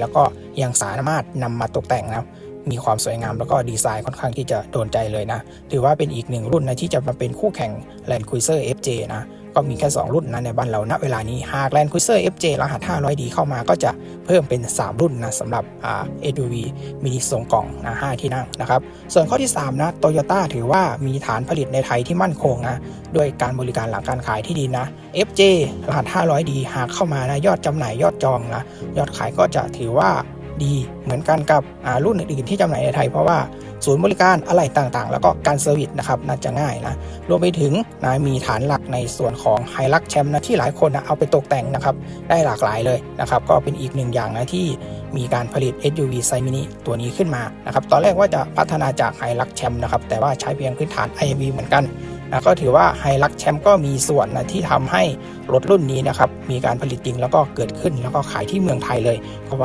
แล้วก็ยังสามารถนำมาตกแต่งนะมีความสวยงามแล้วก็ดีไซน์ค่อนข้างที่จะโดนใจเลยนะ ถือว่าเป็นอีกหนึ่งรุ่นนะที่จะมาเป็นคู่แข่ง Land Cruiser FJ นะ ก็มีแค่ 2 รุ่นนะในบ้านเราณเวลานี้หาก Land Cruiser FJ รหัส 500D เข้ามาก็จะเพิ่มเป็น 3 รุ่นนะสำหรับอ่า SUV มินิทรงกล่องนะ5ที่นั่งนะครับ ส่วนข้อที่ 3 นะโตโยต้าถือว่ามีฐานผลิตในไทยที่มั่นคงนะด้วยการบริการหลังการขายที่ดีนะ FJ รหัส 500D หากเข้ามานะยอดจำหน่ายยอดจองนะยอดขายก็จะถือว่า ดีเหมือนกันกับอ่ารุ่นอื่นๆที่จำหน่ายในไทยเพราะว่าศูนย์บริการอะไหล่ต่างๆ แล้วก็การเซอร์วิสนะครับน่าจะง่ายนะรวมไปถึงนะมีฐานหลักในส่วนของไฮลักแชมป์นะที่หลายคนนะเอาไปตกแต่งนะครับได้หลากหลายเลยนะครับก็เป็นอีกหนึ่งอย่างนะที่มีการผลิต SUV ไซมินิตัวนี้ขึ้นมานะครับตอนแรกว่าจะพัฒนาจากไฮลักแชมป์นะครับแต่ว่าใช้เพียงพื้นฐาน IMV เหมือนกันนะก็ถือว่าไฮลักแชมป์ก็มีส่วนนะที่ทำให้รถรุ่นนี้นะครับมีการผลิตจริงแล้วก็เกิดขึ้นแล้วก็ขายที่เมืองไทยเลยเพราะว่า